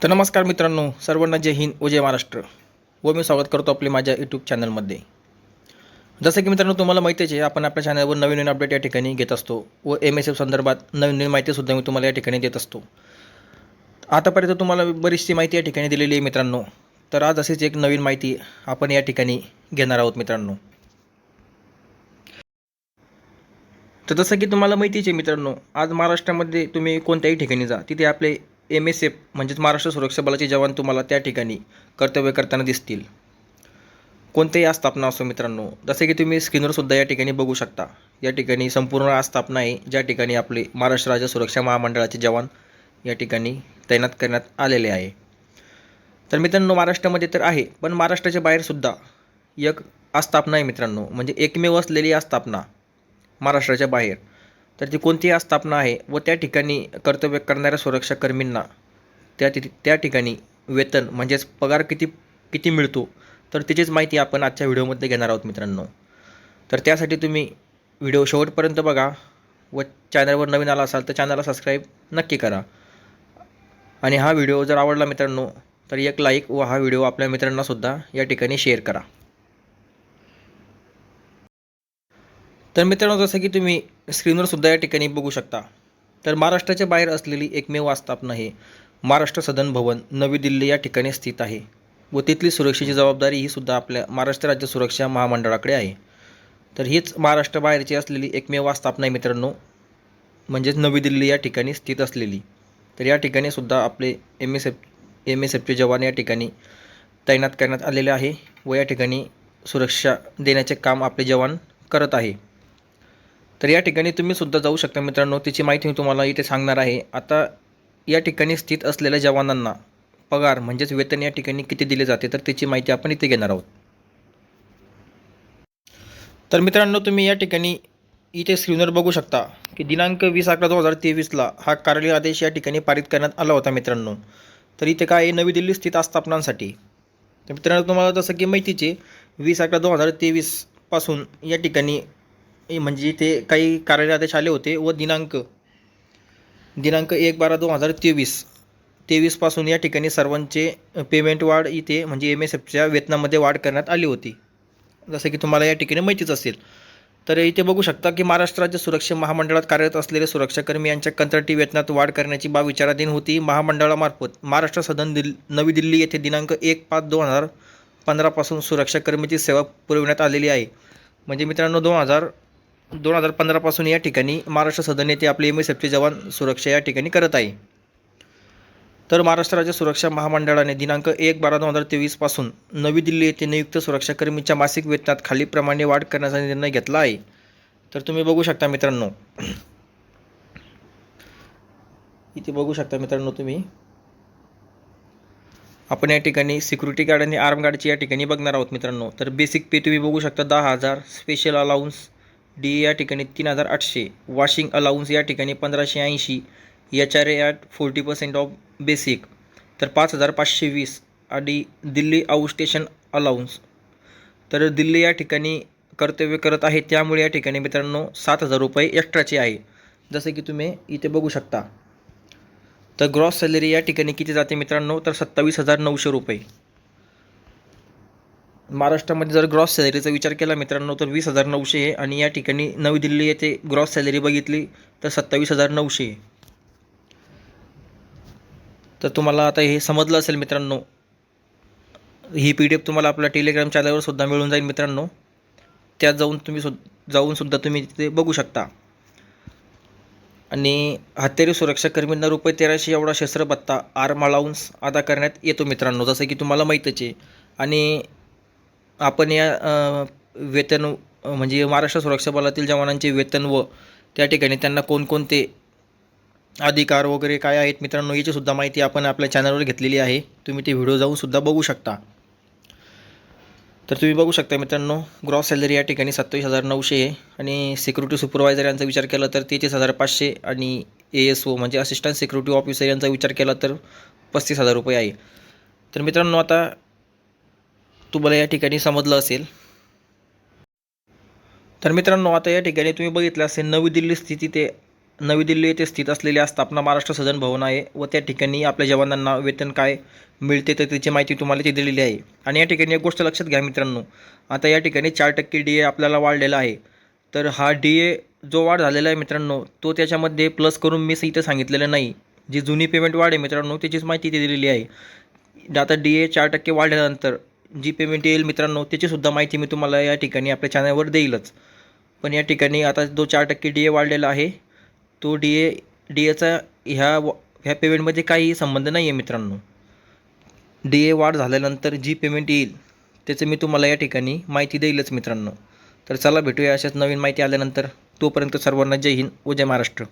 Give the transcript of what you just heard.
तर नमस्कार मित्रांनो सर्वांना जय हिंद व जय महाराष्ट्र. व मी स्वागत करतो आपले माझ्या यूट्यूब चॅनलमध्ये जसं की मित्रांनो तुम्हाला माहितीच आहे आपण आपल्या चॅनलवर नवीन नवीन अपडेट या ठिकाणी घेत असतो व एम एस एफ संदर्भात नवीन नवीन माहितीसुद्धा मी तुम्हाला या ठिकाणी देत असतो. आतापर्यंत तुम्हाला बरीचशी माहिती या ठिकाणी दिलेली आहे मित्रांनो. तर आज अशीच एक नवीन माहिती आपण या ठिकाणी घेणार आहोत मित्रांनो. तर जसं की तुम्हाला माहितीच आहे मित्रांनो आज महाराष्ट्रामध्ये तुम्ही कोणत्याही ठिकाणी जा तिथे आपले एम एस एफ म्हणजेच महाराष्ट्र सुरक्षा बलाचे जवान तुम्हाला त्या ठिकाणी कर्तव्य करताना दिसतील. कोणत्याही आस्थापना असो मित्रांनो जसे की तुम्ही स्क्रीनवरसुद्धा या ठिकाणी बघू शकता. या ठिकाणी संपूर्ण आस्थापना आहे ज्या ठिकाणी आपले महाराष्ट्र राज्य सुरक्षा महामंडळाचे जवान या ठिकाणी तैनात करण्यात आलेले आहे. तर मित्रांनो महाराष्ट्रामध्ये तर आहे पण महाराष्ट्राच्या बाहेरसुद्धा एक आस्थापना आहे मित्रांनो म्हणजे एकमेव असलेली आस्थापना महाराष्ट्राच्या बाहेर. तर ती कोणती आस्थापना आहे व त्या ठिकाणी कर्तव्य करणाऱ्या सुरक्षाकर्मींना त्या ति त्या ठिकाणी वेतन म्हणजेच पगार किती किती मिळतो तर त्याचीच माहिती आपण आजच्या व्हिडिओमध्ये घेणार आहोत मित्रांनो. तर त्यासाठी तुम्ही व्हिडिओ शेवटपर्यंत बघा व चॅनलवर नवीन आला असाल तर चॅनलला सबस्क्राईब नक्की करा. आणि हा व्हिडिओ जर आवडला मित्रांनो तर एक लाईक व हा व्हिडिओ आपल्या मित्रांनासुद्धा या ठिकाणी शेअर करा. तर मित्रांनो जसं की तुम्ही स्क्रीनवर सुद्धा या ठिकाणी बघू शकता. तर महाराष्ट्राच्या बाहेर असलेली एकमेव आस्थापना हे महाराष्ट्र सदन भवन नवी दिल्ली या ठिकाणी स्थित आहे. व तिथली सुरक्षेची जबाबदारी ही सुद्धा आपल्या महाराष्ट्र राज्य सुरक्षा महामंडळाकडे आहे. तर हीच महाराष्ट्र बाहेरची असलेली एकमेव आस्थापना आहे मित्रांनो. म्हणजेच नवी दिल्ली या ठिकाणी स्थित असलेली. तर या ठिकाणी सुद्धा आपले M S F M S एफचे जवान या ठिकाणी तैनात करण्यात आलेले आहे. व या ठिकाणी सुरक्षा देण्याचे काम आपले जवान करत आहे. तर या ठिकाणी तुम्ही सुद्धा जाऊ शकता मित्रांनो. त्याची माहिती मी तुम्हाला इथे सांगणार आहे. आता या ठिकाणी स्थित असलेल्या जवानांना पगार म्हणजेच वेतन या ठिकाणी किती दिले जाते तर त्याची माहिती आपण इथे घेणार आहोत. तर मित्रांनो तुम्ही या ठिकाणी इथे स्क्रीनवर बघू शकता की दिनांक वीस अकरा दोन हजार तेवीसला हा कार्यालय आदेश या ठिकाणी पारित करण्यात आला होता मित्रांनो. तर इथे काय आहे? नवी दिल्ली स्थित आस्थापनांसाठी. तर मित्रांनो तुम्हाला जसं की माहितीचे वीस अकरा दोन हजार तेवीसपासून या ठिकाणी म्हणजे ते काही कार्यालय आदेश आले होते व दिनांक दिनांक एक बारा दोन हजार तेवीस. तेवीसपासून या ठिकाणी सर्वांचे पेमेंट वाढ इथे म्हणजे एम एस एफच्या वेतनामध्ये वाढ करण्यात आली होती. जसं की तुम्हाला या ठिकाणी माहितीच असेल. तर इथे बघू शकता की महाराष्ट्र राज्य सुरक्षा महामंडळात कार्यरत असलेले सुरक्षाकर्मी यांच्या कंत्राटी वेतनात वाढ करण्याची बाब विचाराधीन होती. महामंडळामार्फत महाराष्ट्र सदन दिल नवी दिल्ली येथे दिनांक एक पाच दोन हजार पंधरापासून सुरक्षाकर्मीची सेवा पुरविण्यात आलेली आहे. म्हणजे मित्रांनो दोन हजार दोन हजार पंधरापासून या ठिकाणी महाराष्ट्र सदन येथे आपले एम एस एफचे जवान सुरक्षा या ठिकाणी करत आहे. तर महाराष्ट्र राज्य सुरक्षा महामंडळाने दिनांक एक बारा दोन हजार तेवीसपासून नवी दिल्ली येथे नियुक्त सुरक्षाकर्मीच्या मासिक वेतनात खालीप्रमाणे वाढ करण्याचा निर्णय घेतला आहे. तर तुम्ही बघू शकता मित्रांनो. इथे बघू शकता मित्रांनो तुम्ही. आपण या ठिकाणी सिक्युरिटी गार्ड आणि आर्म गार्डची या ठिकाणी बघणार आहोत मित्रांनो. तर बेसिक पे तुम्ही बघू शकता दहा हजार. स्पेशल अलाउन्स डी या ठिकाणी तीन हजार आठशे वॉशिंग अलाउन्स या ठिकाणी पंधराशे ऐंशी H R A at forty percent of basic तर पाच हजार पाचशे वीस आणि दिल्ली आउट स्टेशन अलाउन्स तर दिल्ली या ठिकाणी कर्तव्य करत आहे त्यामुळे या ठिकाणी मित्रांनो सात हजार रुपये एक्स्ट्राचे आहे. जसे की तुम्ही इथे बघू शकता. तर ग्रॉस सॅलरी या ठिकाणी किती जाते मित्रांनो? तर सत्तावीस हजार नऊशे रुपये. महाराष्ट्रामध्ये जर ग्रॉस सॅलरीचा विचार केला मित्रांनो तर वीस हजार नऊशे आहे आणि या ठिकाणी नवी दिल्ली येथे ग्रॉस सॅलरी बघितली तर सत्तावीस हजार नऊशे आहे. तर तुम्हाला आता हे समजलं असेल मित्रांनो ही पी डी एफ तुम्हाला आपल्या टेलिग्राम चॅनलवर सुद्धा मिळून जाईल मित्रांनो. त्यात जाऊन तुम्ही सु जाऊन सुद्धा तुम्ही तिथे बघू शकता. आणि हत्यारी सुरक्षाकर्मींना रुपये तेराशे एवढा शस्त्रपत्ता आर्म अलाउन्स अदा करण्यात येतो मित्रांनो जसं की तुम्हाला माहीतच आहे. आणि आपण या वेतन म्हणजे महाराष्ट्र सुरक्षा बलातील जवानांचे वेतन व त्या ठिकाणी त्यांना कोणकोणते अधिकार वगैरे काय आहेत मित्रांनो याची सुद्धा माहिती आपण आपल्या चॅनलवर घेतलेली आहे. तुम्ही ते व्हिडिओ जाऊन सुद्धा बघू शकता. तर तुम्ही बघू शकता मित्रांनो ग्रॉस सॅलरी या ठिकाणी सत्तावीस हजार नऊशे आहे आणि सिक्युरिटी सुपरवायझर यांचा विचार केला तर तेहतीस हजार पाचशे आणि ए एस ओ म्हणजे असिस्टंट सिक्युरिटी ऑफिसर यांचा विचार केला तर पस्तीस हजार रुपये आहे. तर मित्रांनो आता तुम्हाला या ठिकाणी समजलं असेल. तर मित्रांनो आता या ठिकाणी तुम्ही बघितलं असेल नवी दिल्ली स्थिती ते नवी दिल्ली येथे स्थित असलेल्या स्थापना महाराष्ट्र सदन भवन आहे व त्या ठिकाणी आपल्या जवानांना वेतन काय मिळते तर त्याची माहिती तुम्हाला ते दिलेली आहे. आणि या ठिकाणी एक गोष्ट लक्षात घ्या मित्रांनो आता या ठिकाणी चार टक्के डी ए आपल्याला वाढलेला आहे. तर हा डी ए जो वाढ झालेला आहे मित्रांनो तो त्याच्यामध्ये प्लस करून मी इथं सांगितलेलं नाही. जी जुनी पेमेंट वाढ आहे मित्रांनो त्याचीच माहिती इथे दिलेली आहे. आता डी ए चार टक्के वाढल्यानंतर जी पेमेंट येईल मित्रांनो त्याचीसुद्धा माहिती मी तुम्हाला या ठिकाणी आपल्या चॅनलवर देईलच. पण या ठिकाणी आता जो चार टक्के डी ए वाढलेला आहे तो डी ए डी एचा ह्या व- ह्या पेमेंटमध्ये काही संबंध नाही आहे मित्रांनो. डी ए वाढ झाल्यानंतर जी पेमेंट येईल त्याचं मी तुम्हाला या ठिकाणी माहिती देईलच मित्रांनो. तर चला भेटूया अशाच नवीन माहिती आल्यानंतर. तोपर्यंत सर्वांना जय हिंद व जय महाराष्ट्र.